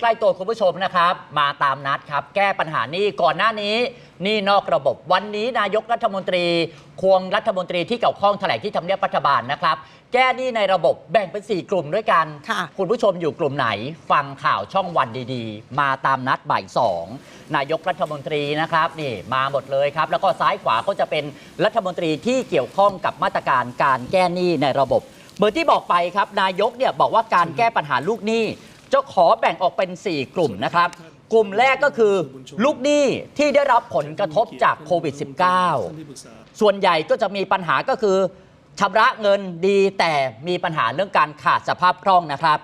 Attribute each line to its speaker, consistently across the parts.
Speaker 1: ใกล้ตัวคุณผู้ชมนะครับ มาตามนัดครับ แก้ปัญหานี้ก่อนหน้านี้หนี่นอกระบบวันนี้นายกรัฐมนตรี ควงรัฐมนตรีที่เกี่ยวข้องแถลงที่ทำเนียบรัฐบาลนะครับ แก้หนี้ในระบบแบ่งเป็น 4 กลุ่มด้วยกัน
Speaker 2: ค่ะ
Speaker 1: คุณผู้ชมอยู่กลุ่มไหน ฟังข่าวช่องวันดีๆ มาตามนัดบ่ายสองนายกรัฐมนตรีนะครับนี่มาหมดเลยครับ แล้วก็ซ้ายขวาก็จะเป็นรัฐมนตรีที่เกี่ยวข้องกับมาตรการการแก้หนี้ในระบบ เหมือนที่บอกไปครับ นายกเนี่ยบอกว่าการแก้ปัญหาลูกหนี้ จะขอแบ่งออกเป็น 4 กลุ่มนะครับ กลุ่มแรกก็คือ ลูกหนี้ที่ได้รับผลกระทบจากโควิด -19 ส่วนใหญ่ก็จะมีปัญหาก็คือชำระเงินดีแต่มีปัญหาเรื่องการขาดสภาพคล่องนะครับ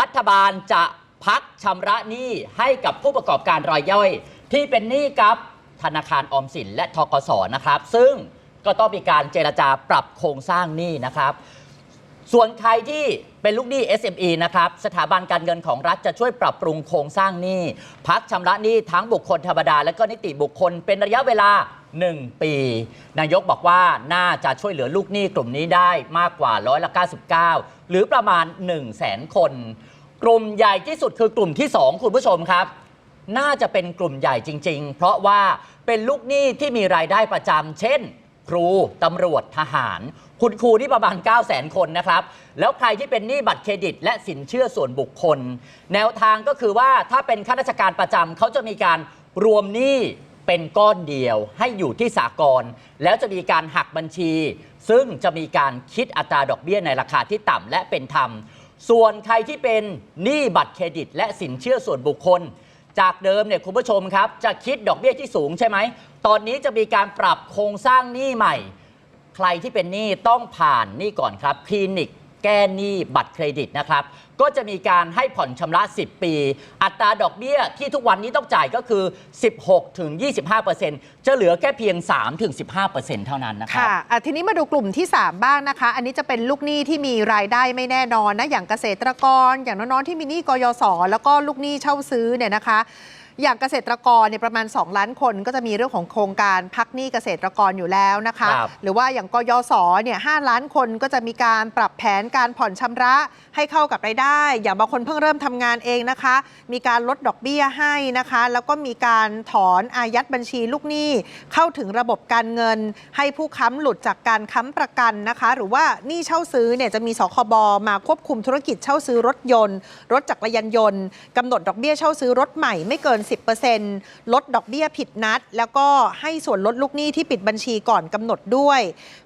Speaker 1: รัฐบาลจะพักชำระหนี้ให้กับผู้ประกอบการรายย่อย ที่เป็นหนี้กับธนาคารออมสินและทกสนะครับ ซึ่งก็ต้องมีการเจรจาปรับโครงสร้างหนี้นะครับ ส่วนใครที่เป็นลูกหนี้ SME นะครับ สถาบันการเงินของรัฐจะช่วยปรับปรุงโครงสร้างหนี้ พักชำระหนี้ทั้งบุคคลธรรมดา และก็นิติบุคคลเป็นระยะเวลา 1 ปี นายกบอกว่าน่าจะช่วยเหลือลูกหนี้กลุ่มนี้ได้มากกว่าร้อยละ99 หรือประมาณ 1 0 0 0 0แสนคน กลุ่มใหญ่ที่สุดคือกลุ่มที่ 2 คุณผู้ชมครับ น่าจะเป็นกลุ่มใหญ่จริง ๆ เพราะว่าเป็นลูกหนี้ที่มีรายได้ประจำเช่น ครูตำรวจทหาร คุณครูที่ประมาณ 9 0 0 0 0 0 คนนะครับ แล้วใครที่เป็นหนี้บัตรเครดิต และสินเชื่อส่วนบุคคล แนวทางก็คือว่าถ้าเป็นข้าราชการประจำเขาจะมีการรวมหนี้เป็นก้อนเดียวให้อยู่ที่สากลแล้วจะมีการหักบัญชี ซึ่งจะมีการคิดอัตราดอกเบี้ยในราคาที่ต่ำและเป็นธรรม ส่วนใครที่เป็นหนี้บัตรเครดิต และสินเชื่อส่วนบุคคล จากเดิมเนี่ยคุณผู้ชมครับ จะคิดดอกเบี้ยที่สูงใช่ไหม ตอนนี้จะมีการปรับโครงสร้างหนี้ใหม่ ใครที่เป็นหนี้ต้องผ่านนี่ก่อนครับคลินิก แก้หนี้บัตรเครดิตนะครับ ก็จะมีการให้ผ่อนชำระ 10 ปี อัตราดอกเบี้ยที่ทุกวันนี้ต้องจ่ายก็คือ 16ถึง25%จะเหลือแค่เพียง 3ถึง15%เท่านั้นนะครับ
Speaker 2: ค่ะอะทีนี้มาดูกลุ่มที่ 3 บ้างนะคะ อันนี้จะเป็นลูกหนี้ที่มีรายได้ไม่แน่นอนนะ อย่างเกษตรกร อย่างน้องๆที่มีหนี้กยศแล้วก็ลูกหนี้เช่าซื้อเนี่ยนะคะ อย่างเกษตรกรเนี่ยประมาณ 2 ล้านคนก็จะมีเรื่องของโครงการพักหนี้เกษตรกรอยู่แล้วนะคะ
Speaker 1: ครับ
Speaker 2: หรือว่าอย่างกยศเนี่ยหล้านคนก็จะมีการปรับแผนการผ่อนชำระให้เข้ากับรายได้ อย่างบางคนเพิ่งเริ่มทำงานเองนะคะ มีการลดดอกเบี้ยให้นะคะ แล้วก็มีการถอนอายัดบัญชีลูกหนี้เข้าถึงระบบการเงิน ให้ผู้ค้ำหลุดจากการค้ำประกันนะคะ หรือว่าหนี้เช่าซื้อเนี่ยจะมีสคบมาควบคุมธุรกิจเช่าซื้อรถยนต์ รถจักรยานยนต์กำหนดดอกเบี้ยเช่าซื้อรถใหม่ไม่เกิน10%ลดดอกเบี้ยผิดนัด แล้วก็ให้ส่วนลดลูกหนี้ที่ปิดบัญชีก่อนกำหนดด้วย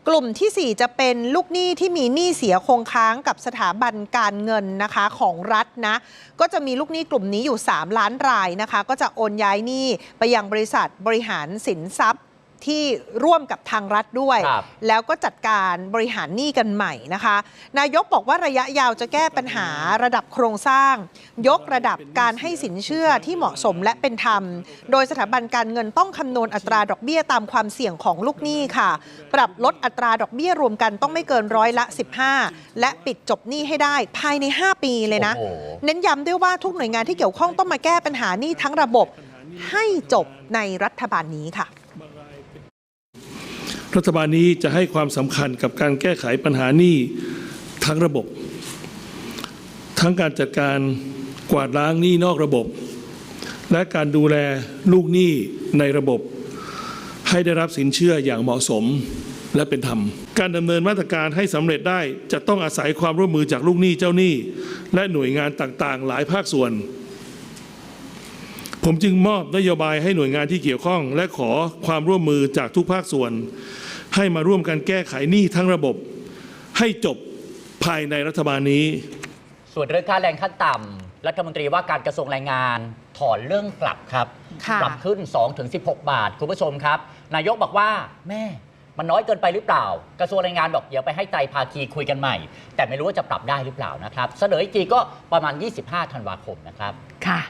Speaker 2: กลุ่มทีสี่ 4 จะเป็นลูกหนี้ที่มีหนี้เสียคงค้างกับสถาบันการเงินนะคะของรัฐนะก็จะมีลูกหนี้กลุ่มนี้อยู่ 3 ล้านรายนะคะ ก็จะโอนย้ายหนี้ไปยังบริษัทบริหารสินทรัพย์ ที่ร่วมกับทางรัฐด้วย
Speaker 1: ครับ
Speaker 2: แล้วก็จัดการบริหารหนี้กันใหม่นะคะ นายกบอกว่าระยะยาวจะแก้ปัญหาระดับโครงสร้าง ยกระดับการให้สินเชื่อที่เหมาะสมและเป็นธรรม โดยสถาบันการเงินต้องคำนวณอัตราดอกเบี้ยตามความเสี่ยงของลูกหนี้ค่ะ ปรับลดอัตราดอกเบี้ยรวมกันต้องไม่เกินร้อยละ 15 และปิดจบหนี้ให้ได้ภายใน 5 ปีเลยนะ
Speaker 1: โอ้โห
Speaker 2: เน้นย้ำด้วยว่าทุกหน่วยงานที่เกี่ยวข้องต้องมาแก้ปัญหาหนี้ทั้งระบบให้จบในรัฐบาลนี้ค่ะ
Speaker 3: รัฐบาลนี้จะให้ความสำคัญกับการแก้ไขปัญหานี้ทั้งระบบ ทั้งการจัดการกวาดล้างหนี้นอกระบบ และการดูแลลูกหนี้ในระบบ ให้ได้รับสินเชื่ออย่างเหมาะสมและเป็นธรรม การดำเนินมาตรการให้สำเร็จได้จะต้องอาศัยความร่วมมือจากลูกหนี้เจ้าหนี้ และหน่วยงานต่างๆ หลายภาคส่วน ผมจึงมอบนโยบายให้หน่วยงานที่เกี่ยวข้อง และขอความร่วมมือจากทุกภาคส่วน ให้มาร่วมกันแก้ไขหนี้ทั้งระบบ ให้จบภายในรัฐบาลนี้
Speaker 1: ส่วนเรื่องค่าแรงขั้นต่ำรัฐมนตรีว่าการกระทรวงแรงงาน ถอนเรื่องกลับครับ
Speaker 2: ค่ะ
Speaker 1: ปรับขึ้น 2-16 บาท คุณผู้ชมครับ นายกบอกว่าแม่มันน้อยเกินไปหรือเปล่า กระทรวงแรงงานบอกเดี๋ยวไปให้ไตรภาคีคุยกันใหม่ แต่ไม่รู้ว่าจะปรับได้หรือเปล่านะครับ เสนออีกทีก็ประมาณ 25 ธันวาคมนะครับ
Speaker 4: ค่ะ